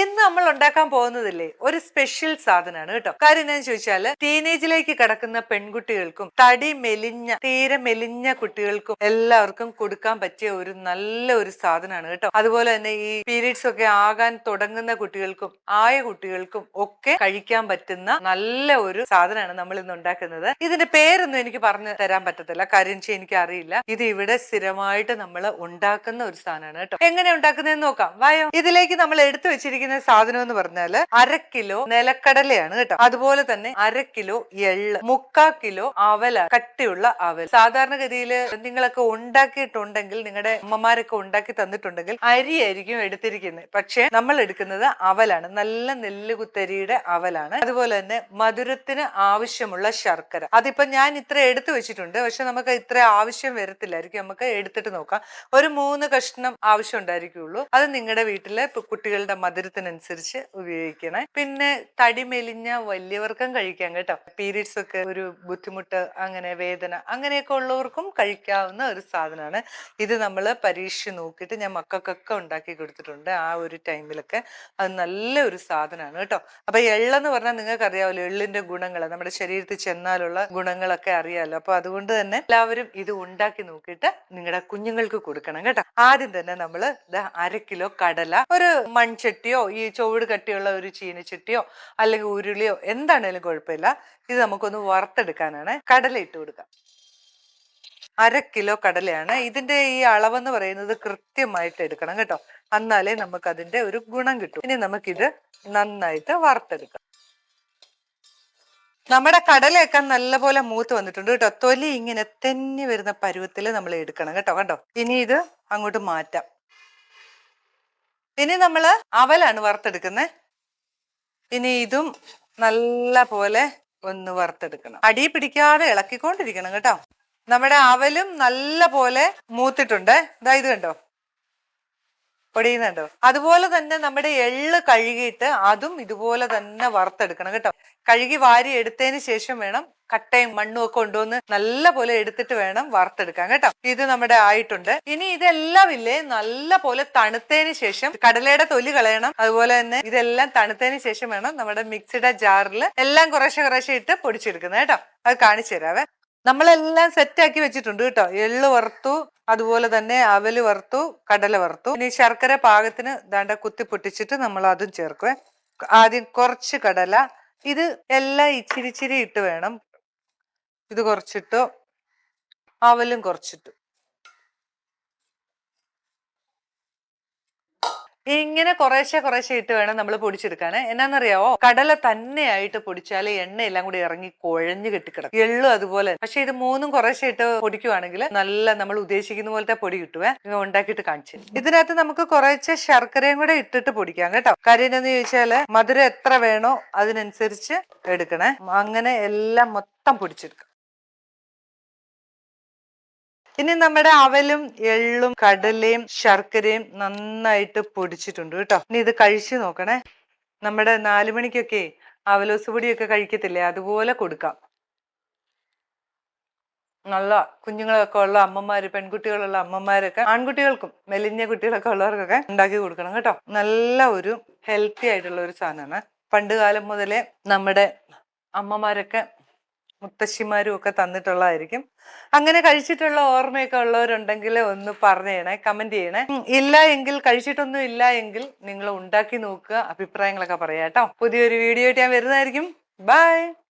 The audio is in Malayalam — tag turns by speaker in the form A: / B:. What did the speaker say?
A: ഇന്ന് നമ്മൾ ഉണ്ടാക്കാൻ പോകുന്നതില്ലേ ഒരു സ്പെഷ്യൽ സാധനമാണ് കേട്ടോ. കാര്യം എന്താണെന്ന് ചോദിച്ചാൽ ടീനേജിലേക്ക് കടക്കുന്ന പെൺകുട്ടികൾക്കും തടി മെലിഞ്ഞ തീരെ മെലിഞ്ഞ കുട്ടികൾക്കും എല്ലാവർക്കും കൊടുക്കാൻ പറ്റിയ ഒരു നല്ല ഒരു സാധനമാണ് കേട്ടോ. അതുപോലെ തന്നെ ഈ പീരീഡ്സ് ഒക്കെ ആകാൻ തുടങ്ങുന്ന കുട്ടികൾക്കും ആയ കുട്ടികൾക്കും ഒക്കെ കഴിക്കാൻ പറ്റുന്ന നല്ല ഒരു സാധനമാണ് നമ്മൾ ഇന്ന് ഉണ്ടാക്കുന്നത്. ഇതിന്റെ പേരൊന്നും എനിക്ക് പറഞ്ഞു തരാൻ പറ്റത്തില്ല. കാര്യം എനിക്ക് അറിയില്ല ഇത് ഇവിടെ സ്ഥിരമായിട്ട് നമ്മൾ ഉണ്ടാക്കുന്ന ഒരു സാധനമാണ് കേട്ടോ. എങ്ങനെ ഉണ്ടാക്കുന്നതെന്ന് നോക്കാം. വായോ. ഇതിലേക്ക് നമ്മൾ എടുത്തു വെച്ചിരിക്കുന്ന സാധനം എന്ന് പറഞ്ഞാൽ അര കിലോ നിലക്കടലയാണ് കേട്ടോ. അതുപോലെ തന്നെ അര കിലോ എള്ള് മുക്കാ കിലോ അവല കട്ടിയുള്ള അവൽ സാധാരണഗതിയിൽ നിങ്ങളൊക്കെ ഉണ്ടാക്കിയിട്ടുണ്ടെങ്കിൽ നിങ്ങളുടെ അമ്മമാരൊക്കെ ഉണ്ടാക്കി തന്നിട്ടുണ്ടെങ്കിൽ അരി ആയിരിക്കും എടുത്തിരിക്കുന്നത്. പക്ഷേ നമ്മൾ എടുക്കുന്നത് അവലാണ്. നല്ല നെല്ലുകുത്തരിയുടെ അവലാണ്. അതുപോലെ തന്നെ മധുരത്തിന് ആവശ്യമുള്ള ശർക്കര. അതിപ്പോ ഞാൻ ഇത്ര എടുത്തു വെച്ചിട്ടുണ്ട്. പക്ഷെ നമുക്ക് ഇത്ര ആവശ്യം വരത്തില്ലായിരിക്കും. നമുക്ക് എടുത്തിട്ട് നോക്കാം. ഒരു മൂന്ന് കഷ്ണം ആവശ്യം ഉണ്ടായിരിക്കുള്ളൂ. അത് നിങ്ങളുടെ വീട്ടിലെ കുട്ടികളുടെ കുട്ടികളുടെ മധുരത്തിനനുസരിച്ച് ഉപയോഗിക്കണേ. പിന്നെ തടി മെലിഞ്ഞ വലിയവർക്കും കഴിക്കാം കേട്ടോ. പീരീഡ്സ് ഒക്കെ ഒരു ബുദ്ധിമുട്ട് അങ്ങനെ വേദന അങ്ങനെയൊക്കെ ഉള്ളവർക്കും കഴിക്കാവുന്ന ഒരു സാധനമാണ്. ഇത് നമ്മൾ പരീക്ഷിച്ച് നോക്കിയിട്ട് ഞാൻ മക്കൾക്കൊക്കെ ഉണ്ടാക്കി കൊടുത്തിട്ടുണ്ട് ആ ഒരു ടൈമിലൊക്കെ. അത് നല്ലൊരു സാധനമാണ് കേട്ടോ. അപ്പൊ എള്ളെന്ന് പറഞ്ഞാൽ നിങ്ങൾക്ക് അറിയാമല്ലോ എള്ളിന്റെ ഗുണങ്ങൾ നമ്മുടെ ശരീരത്തിൽ ചെന്നാലുള്ള ഗുണങ്ങളൊക്കെ അറിയാലോ. അപ്പൊ അതുകൊണ്ട് തന്നെ എല്ലാവരും ഇത് ഉണ്ടാക്കി നോക്കിയിട്ട് നിങ്ങളുടെ കുഞ്ഞുങ്ങൾക്ക് കൊടുക്കണം കേട്ടോ. ആദ്യം തന്നെ നമ്മൾ അര കിലോ കടല ഒരു മൺചട്ടിയോ ഈ ചുവട് കട്ടിയുള്ള ഒരു ചീനച്ചട്ടിയോ അല്ലെങ്കിൽ ഉരുളിയോ എന്താണേലും കുഴപ്പമില്ല. ഇത് നമുക്കൊന്ന് വറുത്തെടുക്കാനാണ്. കടല ഇട്ട് കൊടുക്കാം. അര കിലോ കടലയാണ്. ഇതിന്റെ ഈ അളവെന്ന് പറയുന്നത് കൃത്യമായിട്ട് എടുക്കണം കേട്ടോ. എന്നാലേ നമുക്ക് അതിന്റെ ഒരു ഗുണം കിട്ടും. ഇനി നമുക്കിത് നന്നായിട്ട് വറുത്തെടുക്കാം. നമ്മുടെ കടലയൊക്കെ നല്ലപോലെ മൂത്ത് വന്നിട്ടുണ്ട് കേട്ടോ. തൊലി ഇങ്ങനെ തെന്നി വരുന്ന പരുവത്തിൽ നമ്മൾ എടുക്കണം കേട്ടോ. കണ്ടോ? ഇനി ഇത് അങ്ങോട്ട് മാറ്റാം. ഇനി നമ്മൾ അവലാണ് വറുത്തെടുക്കുന്നത്. ഇനി ഇതും നല്ല പോലെ ഒന്ന് വറുത്തെടുക്കണം. അടി പിടിക്കാതെ ഇളക്കിക്കൊണ്ടിരിക്കണം കേട്ടോ. നമ്മുടെ അവലും നല്ല പോലെ മൂത്തിട്ടുണ്ട്. ഇതാ ഇത് കണ്ടോ? പൊടിയുന്നുണ്ടോ? അതുപോലെ തന്നെ നമ്മുടെ എള്ള് കഴുകിയിട്ട് അതും ഇതുപോലെ തന്നെ വറുത്തെടുക്കണം കേട്ടോ. കഴുകി വാരി എടുത്തതിന് ശേഷം വേണം കട്ടയും മണ്ണും ഒക്കെ കൊണ്ടുവന്ന് നല്ല പോലെ എടുത്തിട്ട് വേണം വറുത്തെടുക്കാൻ കേട്ടോ. ഇത് നമ്മുടെ ആയിട്ടുണ്ട്. ഇനി ഇതെല്ലാം ഇല്ലേ? നല്ല പോലെ തണുത്തതിന് ശേഷം കടലയുടെ തൊലി കളയണം. അതുപോലെ തന്നെ ഇതെല്ലാം തണുത്തതിന് ശേഷം വേണം നമ്മുടെ മിക്സിയുടെ ജാറിൽ എല്ലാം കുറേശ്ശെ കുറേശ്ശെ ഇട്ട് പൊടിച്ചെടുക്കുന്നത് കേട്ടോ. അത് കാണിച്ചു തരാവേ. നമ്മളെല്ലാം സെറ്റ് ആക്കി വെച്ചിട്ടുണ്ട് കേട്ടോ. എള്ള് വറുത്തു അതുപോലെ തന്നെ അവൽ വറുത്തു കടല വറുത്തു. ഇനി ശർക്കര പാകത്തിന് ദാണ്ട കുത്തി പൊട്ടിച്ചിട്ട് നമ്മൾ അതും ചേർക്കുവേ. ആദ്യം കുറച്ച് കടല ഇത് എല്ലാം ഇച്ചിരി ഇച്ചിരി ഇട്ട് വേണം. ഇത് കുറച്ചിട്ടു അവലും കുറച്ചിട്ടു. ഇങ്ങനെ കുറേശ്ശെ കുറേശ്ശെ ഇട്ട് വേണം നമ്മൾ പൊടിച്ചെടുക്കാൻ എന്നാന്നറിയാവോ? കടല തന്നെയായിട്ട് പൊടിച്ചാൽ എണ്ണ എല്ലാം കൂടി ഇറങ്ങി കുഴഞ്ഞു കെട്ടിക്കിടക്കും. എള്ളു അതുപോലെ പക്ഷെ ഇത് മൂന്നും കുറേശ്ശെ ഇട്ട് പൊടിക്കുവാണെങ്കിൽ നല്ല നമ്മൾ ഉദ്ദേശിക്കുന്ന പോലത്തെ പൊടി കിട്ടുവേ. ഉണ്ടാക്കിയിട്ട് കാണിച്ചു ഇതിനകത്ത് നമുക്ക് കുറേശ്ശെ ശർക്കരയും കൂടെ ഇട്ടിട്ട് പൊടിക്കാം കേട്ടോ. കാര്യം എന്താന്ന് ചോദിച്ചാൽ മധുരം എത്ര വേണോ അതിനനുസരിച്ച് എടുക്കണേ. അങ്ങനെ എല്ലാം മൊത്തം പൊടിച്ചെടുക്കാം. ഇനി നമ്മുടെ അവലും എള്ളും കടലയും ശർക്കരയും നന്നായിട്ട് പൊടിച്ചിട്ടുണ്ട് കേട്ടോ. ഇനി ഇത് കഴിച്ചു നോക്കണേ. നമ്മുടെ നാലു മണിക്കൊക്കെ അവലോസ് പൊടിയൊക്കെ കഴിക്കത്തില്ലേ? അതുപോലെ കൊടുക്കാം. നല്ല കുഞ്ഞുങ്ങളൊക്കെ ഉള്ള അമ്മമാർ പെൺകുട്ടികളുള്ള അമ്മമാരൊക്കെ ആൺകുട്ടികൾക്കും മെലിഞ്ഞ കുട്ടികളൊക്കെ ഉള്ളവർക്കൊക്കെ ഉണ്ടാക്കി കൊടുക്കണം കേട്ടോ. നല്ല ഒരു ഹെൽത്തി ആയിട്ടുള്ള ഒരു സാധനമാണ്. പണ്ട് കാലം മുതലേ നമ്മുടെ അമ്മമാരൊക്കെ മുത്തശ്ശിമാരും ഒക്കെ തന്നിട്ടുള്ളതായിരിക്കും. അങ്ങനെ കഴിച്ചിട്ടുള്ള ഓർമ്മയൊക്കെ ഉള്ളവരുണ്ടെങ്കിൽ ഒന്ന് പറഞ്ഞു ചെയ്യണേ കമന്റ് ചെയ്യണേ. ഇല്ല എങ്കിൽ കഴിച്ചിട്ടൊന്നും ഇല്ല എങ്കിൽ നിങ്ങൾ ഉണ്ടാക്കി നോക്കുക അഭിപ്രായങ്ങളൊക്കെ പറയാം കേട്ടോ. പുതിയൊരു വീഡിയോ ആയിട്ട് ഞാൻ വരുന്നതായിരിക്കും. ബൈ